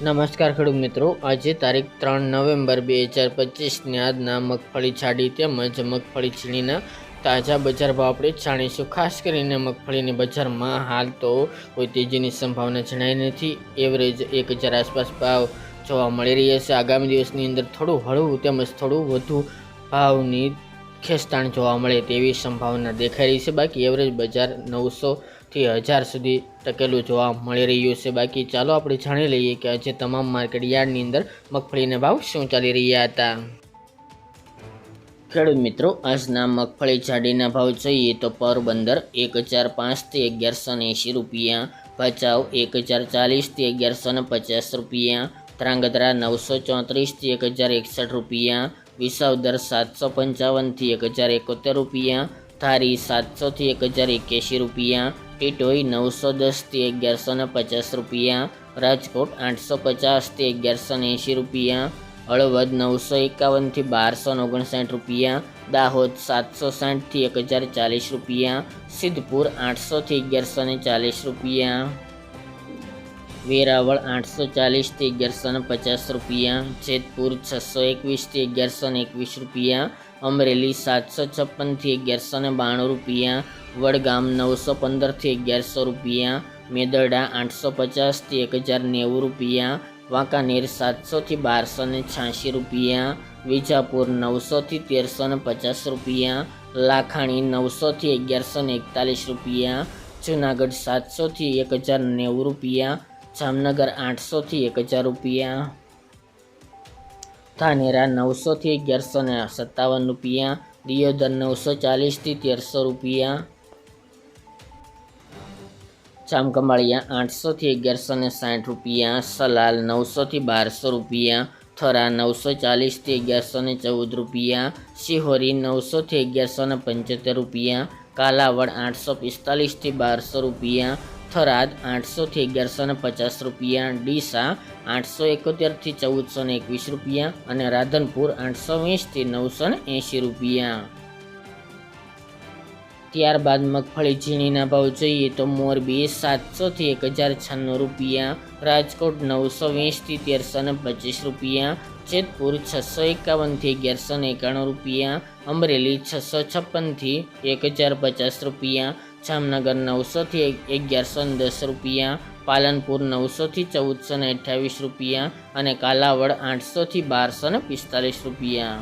નમસ્કાર ખેડૂત મિત્રો. આજે તારીખ ત્રણ નવેમ્બર બે હજાર પચીસની આજના મગફળી છાડી તેમજ મગફળી છીણીના તાજા બજાર ભાવ આપણે જાણીશું. ખાસ કરીને મગફળીની બજારમાં હાલ તો કોઈ તેજીની સંભાવના જણાઈ નથી. એવરેજ એક હજાર આસપાસ ભાવ જોવા મળી રહ્યા છે. આગામી દિવસની અંદર થોડું હળવું તેમજ થોડું વધુ ભાવની ખેંચતાણ જોવા મળે તેવી સંભાવના દેખાઈ રહી છે. બાકી એવરેજ બજાર નવસો થી હજાર સુધી ટકેલું જોવા મળી રહ્યું છે. બાકી ચાલો આપણે જાણી લઈએ કે આજે તમામ માર્કેટ યાર્ડની અંદર મગફળીના ભાવ શું ચાલી રહ્યા હતા. ખેડૂત મિત્રો, આજના મગફળી જાડીના ભાવ જોઈએ તો પોરબંદર એક હજાર પાંચથી અગિયારસો એંશી રૂપિયા, ભચાઉ એક હજાર ચાલીસથી અગિયારસો ને પચાસ રૂપિયા, ધ્રાંગધ્રા નવસો ચોત્રીસથી એક હજાર એકસઠ રૂપિયા, વિસાવદર સાતસો પંચાવનથી એક હજાર એકોતેર રૂપિયા ધારી સાતસોથી એક હજાર એક્યાસી રૂપિયા, ટીટોઈ નવસો દસથી અગિયારસો ને પચાસ રૂપિયા, રાજકોટ આઠસો પચાસથી અગિયારસો ને એંશી રૂપિયા, હળવદ નવસો એકાવનથી બારસો ઓગણસાઠ રૂપિયા, દાહોદ સાતસો સાઠથી એક હજાર ચાલીસ રૂપિયા, સિદ્ધપુર આઠસોથી અગિયારસો ચાલીસ રૂપિયા. વેરાવળ આઠસો ચાલીસથી અગિયારસો ને પચાસ રૂપિયા, જેતપુર છસો એકવીસથી અગિયારસો એકવીસ રૂપિયા, અમરેલી સાતસો છપ્પનથી અગિયારસો બાણું રૂપિયા, વડગામ નવસો પંદરથી અગિયારસો રૂપિયા, મેદરડા આઠસો પચાસથી એક હજાર નેવું રૂપિયા, વાંકાનેર સાતસોથી બારસો ને છ્યાસી રૂપિયા, વિજાપુર નવસોથી તેરસો પચાસ રૂપિયા, લાખાણી નવસોથી અગિયારસો એકતાલીસ રૂપિયા, જુનાગઢ સાતસોથી એક હજાર નેવું રૂપિયા જામનગર આઠસોથી એક હજાર રૂપિયા. ધાનેરા નવસોથી અગિયારસો ને સત્તાવન રૂપિયા. દિયોદર નવસો ચાલીસથી તેરસો રૂપિયા. જામકંબાળિયા આઠસોથી અગિયારસો ને સાઠ રૂપિયા. સલાલ નવસોથી બારસો રૂપિયા. થરા નવસો ચાલીસથી અગિયારસો ને ચૌદ રૂપિયા. શિહોરી નવસોથી અગિયારસો ને પંચોતેર રૂપિયા. કાલાવડ આઠસો પિસ્તાલીસથી બારસો રૂપિયા. થરાદ આઠસોથી અગિયારસો ને પચાસ રૂપિયા, ડીસા આઠસો એકોતેરથી ચૌદસો ને એકવીસ રૂપિયા અને રાધનપુર આઠસો વીસથી નવસો ને એંશી રૂપિયા. ત્યારબાદ મગફળી ઝીણીના ભાવ જોઈએ તો મોરબી સાતસોથી એક હજાર છન્નું રૂપિયા, રાજકોટ નવસો વીસથી તેરસો ને પચીસ રૂપિયા, જેતપુર છસો એકાવનથી અગિયારસો ને એકાણું રૂપિયા, અમરેલી છસો છપ્પનથી એક હજાર પચાસ રૂપિયા જામનગર નવસોથી અગિયારસો દસ રૂપિયા, પાલનપુર નવસોથી ચૌદસો ને અઠ્યાવીસ રૂપિયા અને કાલાવડ આઠસોથી બારસો ને પિસ્તાલીસ રૂપિયા.